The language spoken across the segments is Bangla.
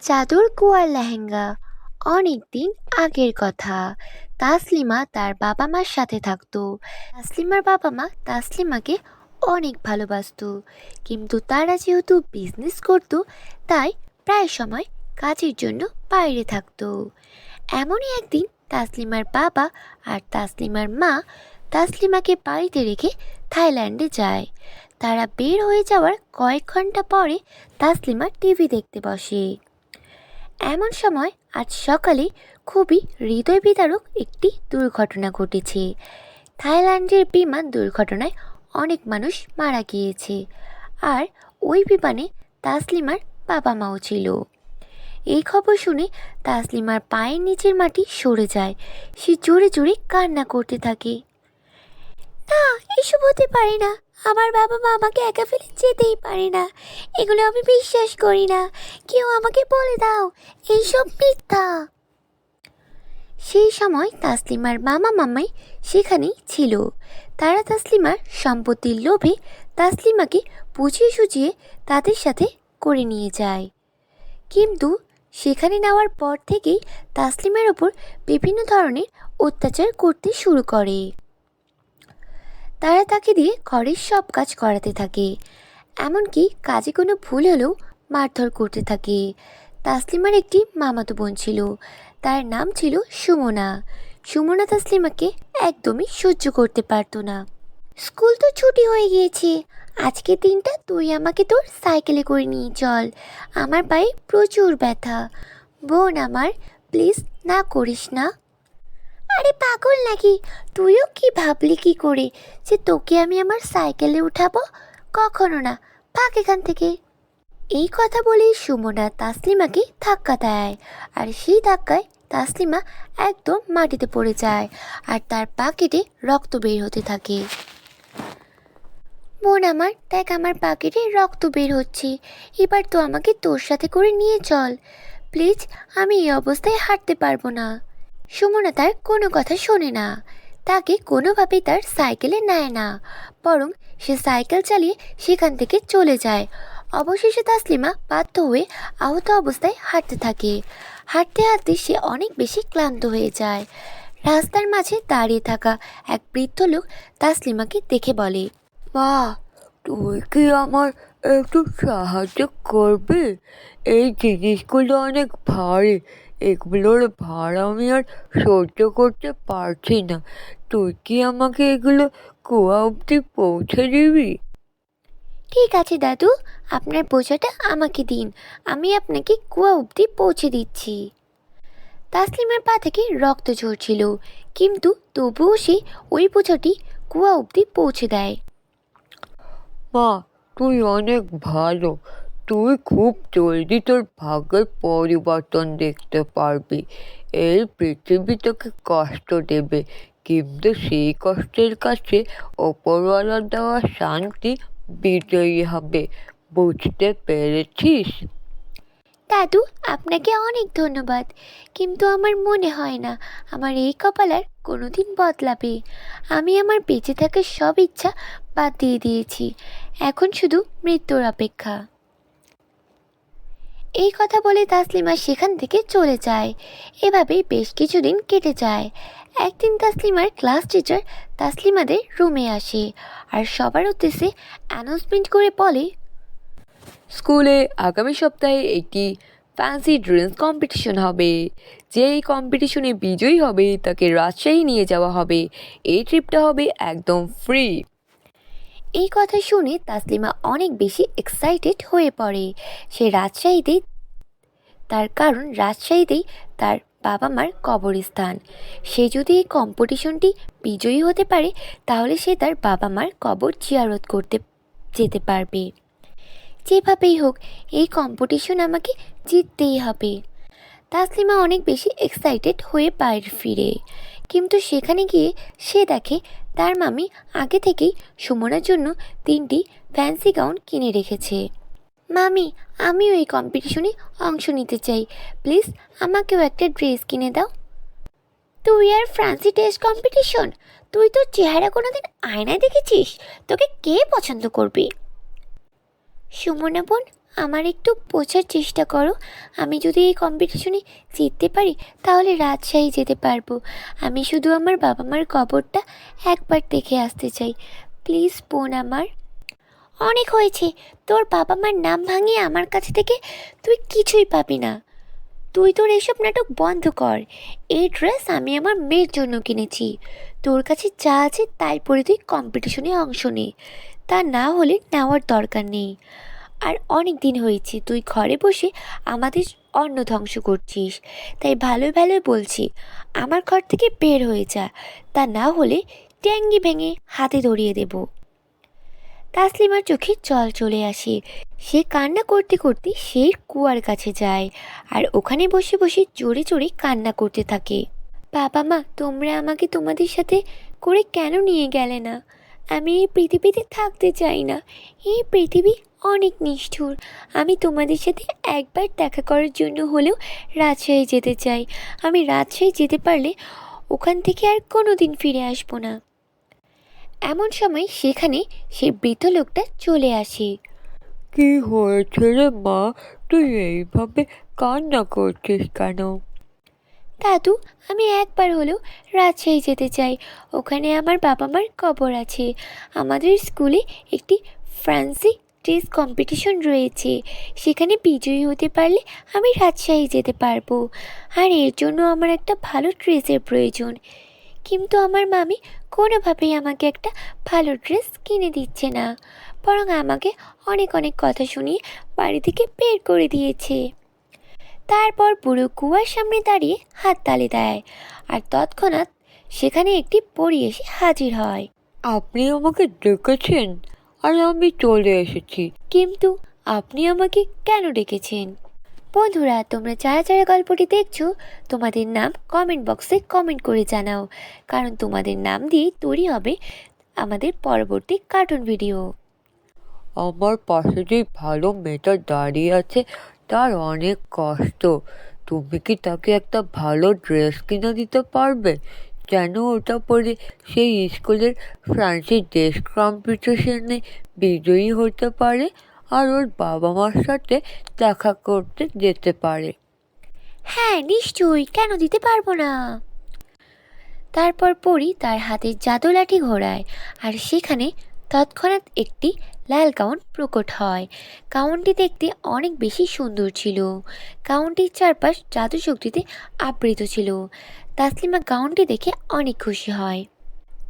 চাদর কুয়ার লেহেঙ্গা। অনেক দিন আগের কথা। তাসলিমা তার বাবা মার সাথে থাকতো। তাসলিমার বাবা মা তাসলিমাকে অনেক ভালোবাসতো। কিন্তু তারা যেহেতু বিজনেস করতো, তাই প্রায় সময় কাজের জন্য বাইরে থাকতো। এমনই একদিন তাসলিমার বাবা আর তাসলিমার মা তাসলিমাকে বাড়িতে রেখে থাইল্যান্ডে যায়। তারা বের হয়ে যাওয়ার কয়েক ঘণ্টা পরে তাসলিমা টিভি দেখতে বসে। এমন সময় আজ সকালে খুবই হৃদয় বিদারক একটি দুর্ঘটনা ঘটেছে। থাইল্যান্ডের বিমান দুর্ঘটনায় অনেক মানুষ মারা গিয়েছে আর ওই বিমানে তাসলিমার বাবা মাও ছিল। এই খবর শুনে তাসলিমার পায়ের নিচের মাটি সরে যায়। সে জোরে জোরে কান্না করতে থাকে। না, এসব হতে পারে না। আমার বাবা মা আমাকে একা ফেলে যেতেই পারে না। এগুলো আমি বিশ্বাস করি না। কেউ আমাকে বলে দাও, এইসব মিথ্যা। সেই সময় তাসলিমার মামা মামাই সেখানেই ছিল। তারা তাসলিমার সম্পত্তির লোভে তাসলিমাকে বুঝিয়ে সুঝিয়ে তাদের সাথে করে নিয়ে যায়। কিন্তু সেখানে নেওয়ার পর থেকেই তাসলিমের ওপর বিভিন্ন ধরনের অত্যাচার করতে শুরু করে। তারা তাকে দিয়ে ঘরের সব কাজ করাতে থাকে। এমনকি কাজে কোনো ভুল হলেও মারধর করতে থাকে। তাসলিমার একটি মামাতো বোন ছিল। তার নাম ছিল সুমনা। সুমনা তাসলিমাকে একদমই সহ্য করতে পারতো না। স্কুল তো ছুটি হয়ে গিয়েছে। আজকে দিনটা তুই আমাকে তোর সাইকেলে করে নিয়ে চল। আমার পায়ে প্রচুর ব্যথা। বোন আমার, প্লিজ না করিস না। আরে পাগল নাকি? তুইও কি ভাবলি কি করে? যে তোকে আমি আমার সাইকেলে উঠাবো? কখনো না। ভাগ এখান থেকে। এই কথা বলে সুমনা তাসলিমাকে ধাক্কা দেয়। আর সেই ধাক্কায় তাসলিমা একদম মাটিতে পড়ে যায় আর তার পা কেটে রক্ত বের হতে থাকে। বোন আমার, দেখ আমার পাকেটে রক্ত বের হচ্ছে। এবার তো আমাকে তোর সাথে করে নিয়ে চল। প্লিজ, আমি এই অবস্থায় হাঁটতে পারব না। সুমনা তার কোনো কথা শোনে না। তাকে কোনোভাবেই তার সাইকেলে নেয় না। বরং সে সাইকেল চালিয়ে সেখান থেকে চলে যায়। অবশেষে তাসলিমা বাধ্য হয়ে আহত অবস্থায় হাঁটতে থাকে। হাঁটতে হাঁটতে সে অনেক বেশি ক্লান্ত হয়ে যায়। রাস্তার মাঝে দাঁড়িয়ে থাকা এক বৃদ্ধ লোক তাসলিমাকে দেখে বলে, মা, তুই কি আমার একটু সাহায্য করবে? এই জিনিসগুলো অনেক ভারী। এগুলোর ভার আমি আর সহ্য করতে পারছি না। তুই কি আমাকে এগুলো কুয়া অবধি পৌঁছে দিবি? ঠিক আছে দাদু আপনার বোঝাটা আমাকে দিন। আমি আপনাকে কুয়া অবধি পৌঁছে দিচ্ছি। তাসলিমের পা থেকে রক্ত ঝরছিল কিন্তু তবুও সে ওই বোঝাটি কুয়া অবধি পৌঁছে দেয়। মা তুই অনেক ভালো। তুই খুব জলদি তোর ভাগ্যের পরিবর্তন দেখতে পারবি। এই পৃথিবী তোকে কষ্ট দেবে, কিন্তু সেই কষ্টের কাছে ওপরওয়ালার দেওয়া শান্তি বিজয়ী হবে। বুঝতে পেরেছিস? দাদু, আপনাকে অনেক ধন্যবাদ, কিন্তু আমার মনে হয় না আমার এই কপাল আর কোনোদিন বদলাবে। আমি আমার বেঁচে থাকার সব ইচ্ছা বাদ দিয়ে দিয়েছি। এখন শুধু মৃত্যুর অপেক্ষা। এই কথা বলে তাসলিমা সেখান থেকে চলে যায়। এভাবেই বেশ কিছুদিন কেটে যায়। একদিন তাসলিমার ক্লাস টিচার তাসলিমাদের রুমে আসে আর সবার উদ্দেশ্যে অ্যানাউন্সমেন্ট করে বলে, স্কুলে আগামী সপ্তাহে একটি ফ্যান্সি ড্রেস কম্পিটিশন হবে। যে এই কম্পিটিশনে বিজয়ী হবে, তাকে রাজশাহী নিয়ে যাওয়া হবে। এই ট্রিপটা হবে একদম ফ্রি এই কথা শুনে তাসলিমা অনেক বেশি এক্সাইটেড হয়ে পড়ে। সে রাজশাহীতেই তার কারণ রাজশাহীতেই তার বাবা মার কবরস্থান। সে যদি এই কম্পিটিশনটি বিজয়ী হতে পারে, তাহলে সে তার বাবা মার কবর জিয়ারত করতে যেতে পারবে। যেভাবেই হোক, এই কম্পিটিশন আমাকে জিততেই হবে। তাসলিমা অনেক বেশি এক্সাইটেড হয়ে বাইরে ফিরে। কিন্তু সেখানে গিয়ে সে দেখে তার মামি আগে থেকেই সুমনার জন্য তিনটি ফ্যান্সি গাউন কিনে রেখেছে। মামি, আমিও এই কম্পিটিশনে অংশ নিতে চাই। প্লিজ আমাকেও একটা ড্রেস কিনে দাও। তুই আর ফ্রান্সি ড্রেস কম্পিটিশন তুই তোর চেহারা কোনোদিন আয়নায় দেখেছিস? তোকে কে পছন্দ করবে? সুমনা বোন আমার একটু বোঝার চেষ্টা করো। আমি যদি এই কম্পিটিশনে জিততে পারি, তাহলে রাজশাহী যেতে পারব। আমি শুধু আমার বাবা মার কবরটা একবার দেখে আসতে চাই। প্লিজ, বোন আমার। অনেক হয়েছে। তোর বাবা মার নাম ভাঙিয়ে আমার কাছে থেকে তুই কিছুই পাবি না। তুই তোর এসব নাটক বন্ধ কর। এই ড্রেস আমি আমার মেয়ের জন্য কিনেছি। তোর কাছে যা আছে তাই পরে তুই কম্পিটিশনে অংশ নে। তা না হলে নেওয়ার দরকার নেই। আর অনেক দিন হয়েছে, তুই ঘরে বসে আমাদের অন্ন ধ্বংস করছিস। তাই ভালো ভালো বলছি, আমার ঘর থেকে বের হয়ে যা, তা না হলে ট্যাঙ্গি ভেঙে হাতে ধরিয়ে দেব। তাসলিমার চোখে জল চলে আসে, সে কান্না করতে করতে সেই কুয়ার কাছে যায় আর ওখানে বসে বসে জোরে জোরে কান্না করতে থাকে। বাবা মা, তোমরা আমাকে তোমাদের সাথে করে কেন নিয়ে গেলে না? আমি এই পৃথিবীতে থাকতে চাই না। এই পৃথিবী অনেক নিষ্ঠুর। আমি তোমাদের সাথে একবার দেখা করার জন্য হলেও রাজশাহী যেতে চাই। আমি রাজশাহী যেতে পারলে ওখান থেকে আর কোনো দিন ফিরে আসব না। এমন সময় সেখানে সে বৃদ্ধ লোকটা চলে আসে। কি হয়েছে রে মা? তুই এইভাবে কান্না করছিস কেন? দাদু, আমি একবার হলেও রাজশাহী যেতে চাই। ওখানে আমার বাবা মার কবর আছে। আমাদের স্কুলে একটি ফ্রান্সি ড্রেস কম্পিটিশন রয়েছে। সেখানে বিজয়ী হতে পারলে আমি রাজশাহী যেতে পারব। আর এর জন্য আমার একটা ভালো ড্রেসের প্রয়োজন। কিন্তু আমার মামি কোনোভাবেই আমাকে একটা ভালো ড্রেস কিনে দিচ্ছে না। বরং আমাকে অনেক অনেক কথা শুনিয়ে বাড়ি থেকে বের করে দিয়েছে। তারপর পুরো কুয়ার সামনে দাঁড়িয়ে হাত তালে দেয়। আর তৎক্ষণাৎ সেখানে একটি পরী এসে হাজির হয়। আপনি আমাকে ডেকেছেন? আর আমি চলে এসেছি। কিন্তু আপনি আমাকে কেন ডেকেছেন? বন্ধুরা তোমরা যারা যারা গল্পটি দেখছ তোমাদের নাম কমেন্ট বক্সে কমেন্ট করে জানাও। কারণ তোমাদের নাম দিয়ে তৈরি হবে আমাদের পরবর্তী কার্টুন ভিডিও আমার পাশে যে ভালো মেয়েটা দাঁড়িয়ে আছে তার অনেক কষ্ট। তুমি কি তাকে একটা ভালো ড্রেস কিনে দিতে পারবে? যেন ওটা পরে সেই স্কুলের ফ্রান্সি ড্রেস কম্পিটিশনে বিজয়ী হতে পারে আর ওর বাবা মার সাথে দেখা করতে যেতে পারে? হ্যাঁ নিশ্চয়ই। কেন দিতে পারব না? তারপর পরি তার হাতে জাদু লাঠি ঘোরায় আর সেখানে তৎক্ষণাৎ একটি লাল কাউন্ট প্রকট হয়। গাউনটি দেখতে অনেক বেশি সুন্দর ছিল। গাউনটির চারপাশ জাদু শক্তিতে আবৃত ছিল। তাসলিমা গাউনটি দেখে অনেক খুশি হয়।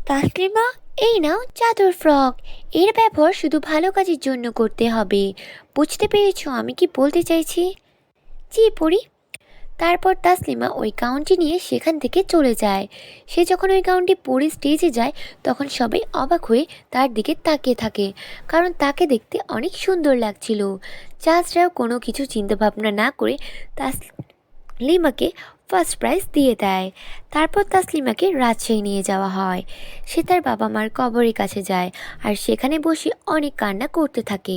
তাসলিমা, এই নাও চাদর ফ্রক। এর ব্যবহার শুধু ভালো কাজের জন্য করতে হবে। বুঝতে পেরেছ আমি কি বলতে চাইছি? জি পড়ি তারপর তাসলিমা ওই গাউনটি নিয়ে সেখান থেকে চলে যায়। সে যখন ওই গাউনটি পরে স্টেজে যায়, তখন সবাই অবাক হয়ে তার দিকে তাকিয়ে থাকে, কারণ তাকে দেখতে অনেক সুন্দর লাগছিল। জাজরাও কোনো কিছু চিন্তাভাবনা না করে তাসলিমাকে ফার্স্ট প্রাইজ দিয়ে দেয়। তারপর তাসলিমাকে রাজশাহী নিয়ে যাওয়া হয়। সে তার বাবা মার কবরের কাছে যায় আর সেখানে বসে অনেক কান্না করতে থাকে।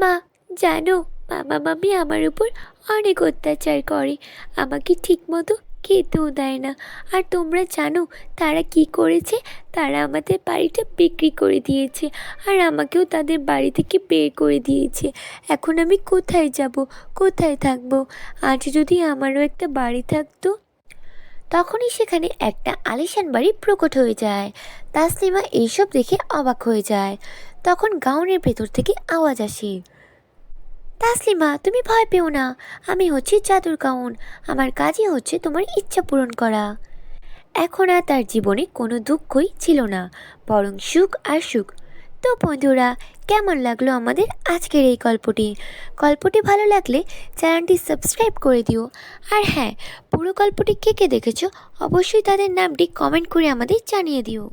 মা, জানো মামা মামি আমার উপর অনেক অত্যাচার করে। আমাকে ঠিকমতো খেতেও দেয় না। আর তোমরা জানো, তারা কি করেছে? তারা আমাদের বাড়িটা বিক্রি করে দিয়েছে আর আমাকেও তাদের বাড়ি থেকে বের করে দিয়েছে। এখন আমি কোথায় যাব? কোথায় থাকব? আজ যদি আমারও একটা বাড়ি থাকতো? তখনই সেখানে একটা আলিশান বাড়ি প্রকট হয়ে যায়। তাসলিমা এইসব দেখে অবাক হয়ে যায়। তখন গাউনের ভেতর থেকে আওয়াজ আসে। তাসলিমা, তুমি ভয় পেও না। আমি হচ্ছি জাদুর গাউন আমার কাজই হচ্ছে তোমার ইচ্ছা পূরণ করা। এখন আর তার জীবনে কোনো দুঃখই ছিল না, বরং সুখ আর সুখ। তো বন্ধুরা, কেমন লাগল আমাদের আজকের এই গল্পটি? গল্পটি ভালো লাগলে চ্যানেলটি সাবস্ক্রাইব করে দিও। আর হ্যাঁ পুরো গল্পটি কে কে দেখেছ অবশ্যই তাদের নামটি কমেন্ট করে আমাদের জানিয়ে দিও।